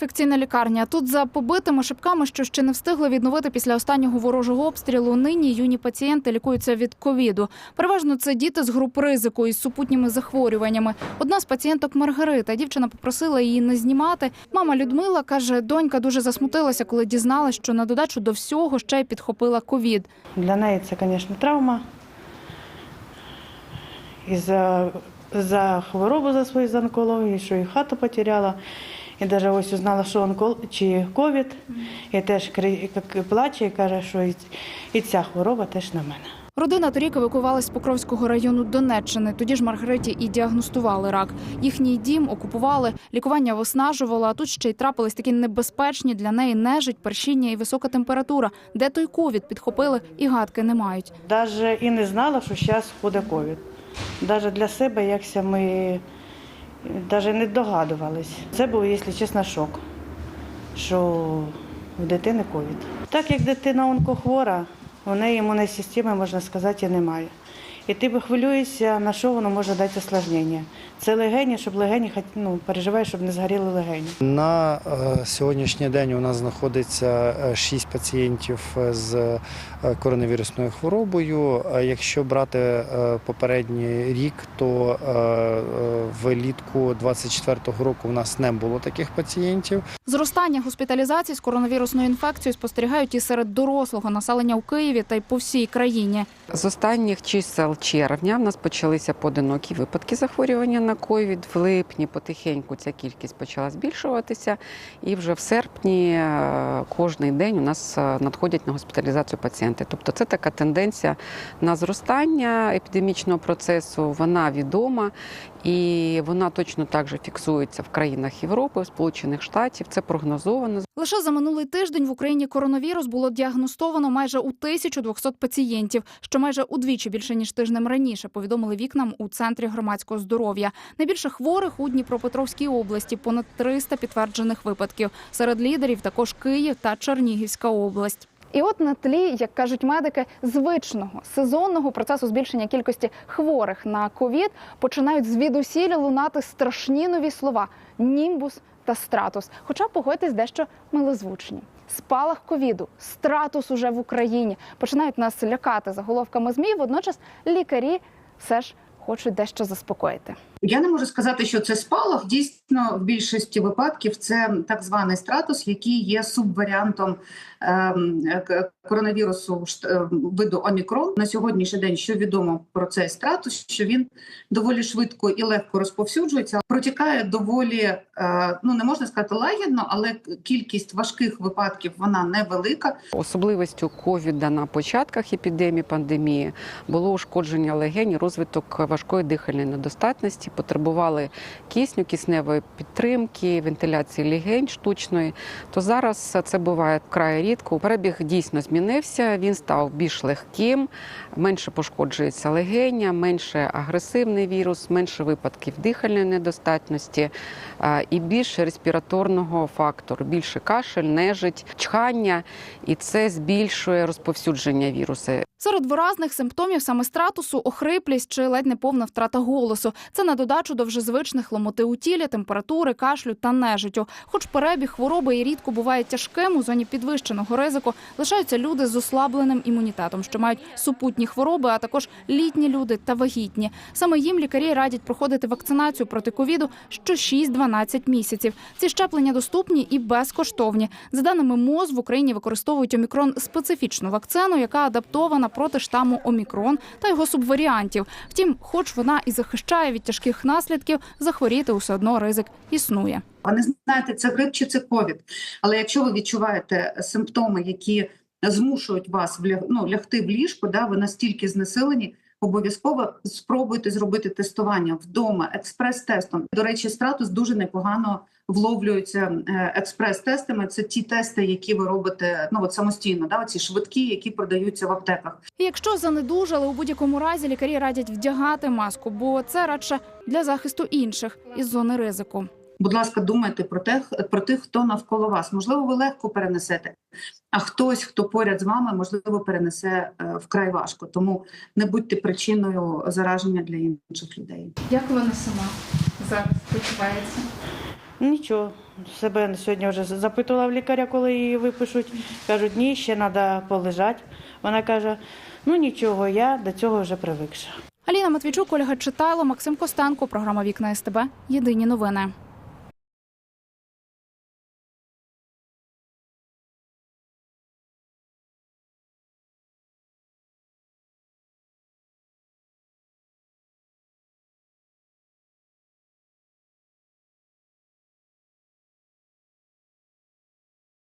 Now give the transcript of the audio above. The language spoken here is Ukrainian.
інфекційна лікарня. Тут за побитими шибками, що ще не встигли відновити після останнього ворожого обстрілу. Нині юні пацієнти лікуються від ковіду. Переважно це діти з груп ризику із супутніми захворюваннями. Одна з пацієнток Маргарита. Дівчина попросила її не знімати. Мама Людмила каже, донька дуже засмутилася, коли дізналась, що на додачу до всього ще й підхопила ковід. Для неї це, звісно, травма. І за, за хворобу за свою за онкологію, що і хату потеряла. І навіть ось узнала, що онкол... чи ковід, і теж плаче і каже, що і, і ця хвороба теж на мене. Родина торік евакувалась з Покровського району Донеччини. Тоді ж Маргариті і діагностували рак. Їхній дім окупували, лікування виснажувало, а тут ще й трапились такі небезпечні для неї нежить, першіння і висока температура. Де той ковід підхопили і гадки не мають. Навіть і не знала, що зараз буде ковід. Навіть для себе якся ми навіть не догадувались. Це був, якщо чесно, шок, що в дитини ковід. Так як дитина онкохвора, у неї імунної системи, можна сказати, і немає. І ти би хвилюєшся, на що воно може дати осложнення. Це легені, щоб легені, ну, переживаєш, щоб не згоріли легені. На е, сьогоднішній день у нас знаходиться 6 пацієнтів з е, коронавірусною хворобою. Якщо брати е, попередній рік, то е, е, влітку 24-го року у нас не було таких пацієнтів. Зростання госпіталізацій з коронавірусною інфекцією спостерігають і серед дорослого населення у Києві та й по всій країні. З останніх чисел червня в нас почалися поодинокі випадки захворювання на ковід. В липні потихеньку ця кількість почала збільшуватися, і вже в серпні е, кожний день у нас е, надходять на госпіталізацію пацієнти. Тобто це така тенденція на зростання епідемічного процесу. Вона відома і вона точно так же фіксується в країнах Європи, Сполучених Штатів. Це прогнозовано. Лише за минулий тиждень в Україні коронавірус було діагностовано майже у 1200 пацієнтів, що майже удвічі більше ніж тижнем раніше. Повідомили вікнам у центрі громадського здоров'я. Найбільше хворих у Дніпропетровській області понад 300 підтверджених випадків. Серед лідерів також Київ та Чернігівська область. І от на тлі, як кажуть медики, звичного сезонного процесу збільшення кількості хворих на ковід починають звідусіль лунати страшні нові слова німбус та стратус. Хоча погодьтесь дещо милозвучні. Спалах ковіду, стратус уже в Україні починають нас лякати заголовками змі. Водночас лікарі все ж хочуть дещо заспокоїти. Я не можу сказати, що це спалах. Дійсно, в більшості випадків це так званий стратус, який є субваріантом ем, коронавірусу ем, виду омікрон. На сьогоднішній день, що відомо про цей стратус, що він доволі швидко і легко розповсюджується, протікає доволі е, ну не можна сказати лагідно, але кількість важких випадків вона невелика. Особливістю ковіда на початках епідемії пандемії було ушкодження легень, розвиток важкої дихальної недостатності, потребували кисню, кисневої підтримки, вентиляції легень штучної. То зараз це буває вкрай рідко. Перебіг дійсно змінився. Він став більш легким, менше пошкоджується легеня, менше агресивний вірус, менше випадків дихальної недостатності і більше респіраторного фактору, більше кашель, нежить, чхання, і це збільшує розповсюдження вірусу. Серед виразних симптомів саме стратусу, охриплість чи ледь не повна втрата голосу. Це на додачу до вже звичних ломоти у тілі, температури, кашлю та нежиттю. Хоч перебіг хвороби і рідко буває тяжким, у зоні підвищеного ризику лишаються люди з ослабленим імунітетом, що мають супутні хвороби, а також літні люди та вагітні. Саме їм лікарі радять проходити вакцинацію проти ковіду що 6-12 місяців. Ці щеплення доступні і безкоштовні. За даними МОЗ, в Україні використовують омікрон специфічну вакцину, яка адаптована проти штаму омікрон та його субваріантів. Втім, хоч вона і захищає від тяжких наслідків, захворіти усе одно ризик існує. Ви не знаєте, це грип чи це ковід. Але якщо ви відчуваєте симптоми, які змушують вас ну, лягти в ліжко, да, ви настільки знесилені, обов'язково спробуйте зробити тестування вдома експрес-тестом. До речі, стратус дуже непогано вловлюється е, експрес-тестами. Це ті тести, які ви робите ну от самостійно, да, ці швидкі, які продаються в аптеках. І якщо занедужали, у будь-якому разі лікарі радять вдягати маску, бо це радше для захисту інших із зони ризику. Будь ласка, думайте про тих, про тих, хто навколо вас. Можливо, ви легко перенесете, а хтось, хто поряд з вами, можливо, перенесе е, вкрай важко. Тому не будьте причиною зараження для інших людей. Як вона сама зараз почувається? Нічого, Себе сьогодні вже запитувала в лікаря, коли її випишуть. Кажуть, ні, ще треба полежати. Вона каже, ну нічого, я до цього вже привикша. Аліна Матвійчук, Ольга Читайло, Максим Костенко. Програма Вікна СТБ. Єдині новини.